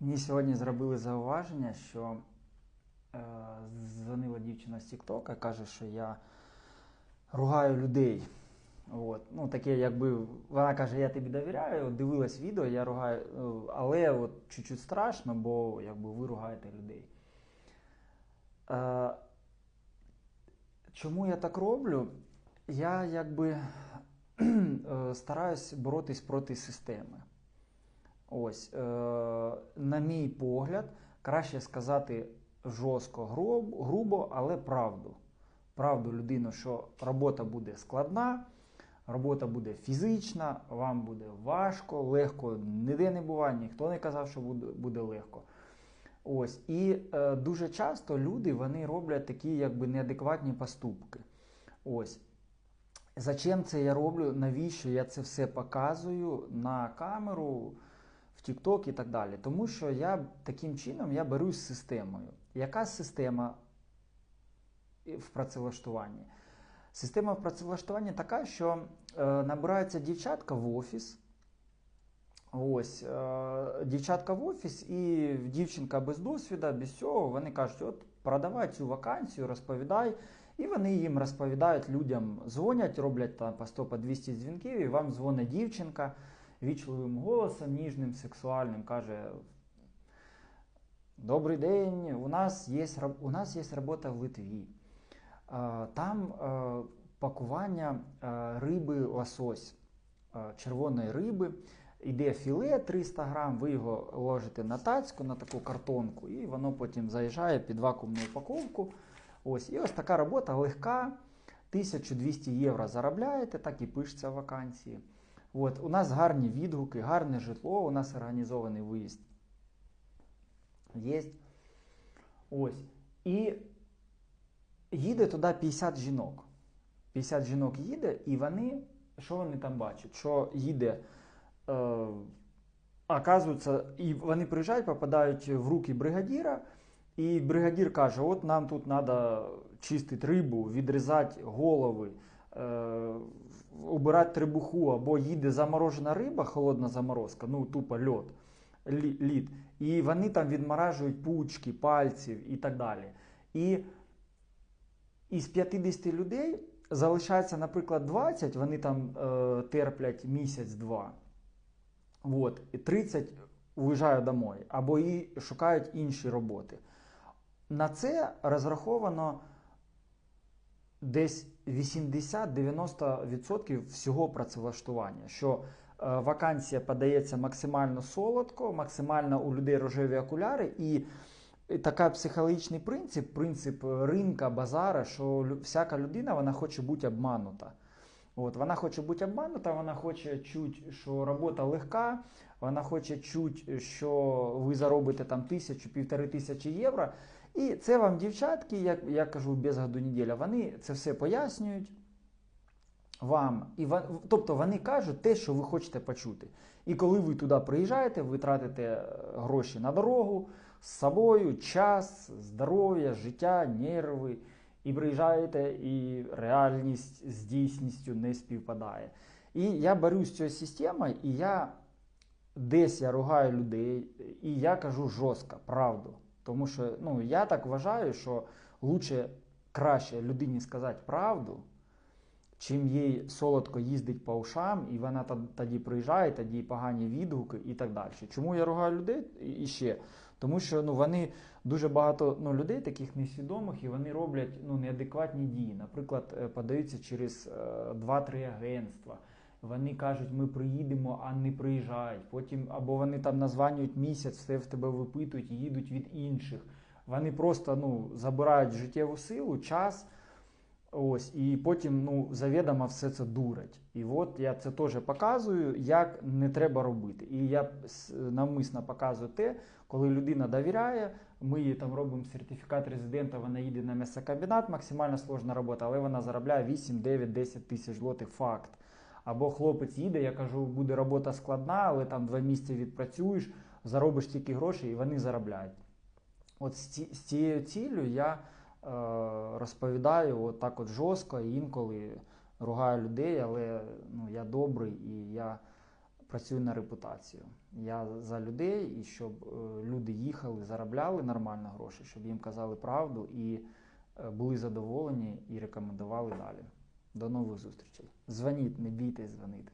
Мені сьогодні зробили зауваження, що е, дзвонила дівчина з Тіктока, каже, що я ругаю людей. От. Ну, таке, якби вона каже, я тобі довіряю, дивилась відео, я ругаю, е, але от чуть-чуть страшно, бо якби ви ругаєте людей. Е, чому я так роблю? Я якби е, стараюсь боротись проти системи. Ось, е, на мій погляд, краще сказати жорстко, грубо, але правду. Правду людину, що робота буде складна, робота буде фізична, вам буде важко, легко ніде не буває, ніхто не казав, що буде, буде легко. Ось, І е, дуже часто люди вони роблять такі якби неадекватні поступки. Ось. Зачем це я роблю? Навіщо я це все показую на камеру? В TikTok і так далі. Тому що я таким чином я берусь з системою. Яка система в працевлаштуванні? Система в працевлаштуванні така, що е, набирається дівчатка в офіс. Ось, е, дівчатка в офіс, і дівчинка без досвіду, без цього, вони кажуть, от продавай цю вакансію, розповідай. І вони їм розповідають людям, дзвонять, роблять там по 100-200 дзвінків, і вам дзвонить дівчинка вічливим голосом, ніжним, сексуальним, каже: Добрий день, у нас є у нас є робота в Литві. Там пакування риби лосось, червоної риби. Іде філе 300 грам, ви його ложите на тацьку, на таку картонку, і воно потім заїжджає під вакуумну упаковку. Ось, І ось така робота легка. 1200 євро заробляєте, так і пишеться вакансії. От, У нас гарні відгуки, гарне житло, у нас організований виїзд. Є. Ось. І їде туди 50 жінок. 50 жінок їде, і вони, що вони там бачать? Що їде, е, оказується, і вони приїжджають, попадають в руки бригадіра, і бригадір каже: от нам тут треба чистити рибу, відрізати голови. Е, обирати трибуху, або їде заморожена риба, холодна заморозка, ну тупо льот, лід, і вони там відморажують пучки, пальців і так далі. І із 50 людей залишається, наприклад, 20, вони там е, терплять місяць-два. От, і 30 уїжджають домой, або і шукають інші роботи. На це розраховано десь 80-90% всього працевлаштування. Що е, вакансія подається максимально солодко, максимально у людей рожеві окуляри, і такий психологічний принцип, принцип ринка, базара, що всяка людина вона хоче бути обманута. От, Вона хоче бути обманута, вона хоче чути, що робота легка, вона хоче чути, що ви заробите там тисячу-півтори тисячі євро. І це вам дівчатки, як я кажу, без году неділя, вони це все пояснюють вам. І, Тобто вони кажуть те, що ви хочете почути. І коли ви туди приїжджаєте, ви тратите е, гроші на дорогу з собою, час, здоров'я, життя, нерви. І приїжджаєте, і реальність з дійсністю не співпадає. І я борюсь з цією системою, і я десь я ругаю людей, і я кажу жорстко, правду. Тому що ну, я так вважаю, що лучше краще людині сказати правду, чим їй солодко їздить по ушам, і вона тоді приїжджає, тоді погані відгуки і так далі. Чому я ругаю людей і ще? Тому що ну, вони дуже багато ну, людей, таких несвідомих, і вони роблять ну, неадекватні дії. Наприклад, е, подаються через 2-3 е, агентства. Вони кажуть, ми приїдемо, а не приїжджають. Потім або вони там названюють місяць, все в тебе випитують їдуть від інших. Вони просто ну, забирають життєву силу, час. Ось, І потім ну, завідомо все це дурить. І от я це теж показую, як не треба робити. І я навмисно показую те, коли людина довіряє, ми їй там робимо сертифікат резидента, вона їде на м'ясокомбінат, максимально сложна робота, але вона заробляє 8, 9, 10 тисяч злотих факт. Або хлопець їде, я кажу, буде робота складна, але там два місяці відпрацюєш, заробиш тільки гроші і вони заробляють. От з цією ціллю я е, розповідаю от так от жорстко інколи ругаю людей, але ну, я добрий і я працюю на репутацію. Я за людей і щоб е, люди їхали, заробляли нормально гроші, щоб їм казали правду і е, були задоволені і рекомендували далі. До нових зустрічей. Дзвоніть, не бійтесь дзвонити.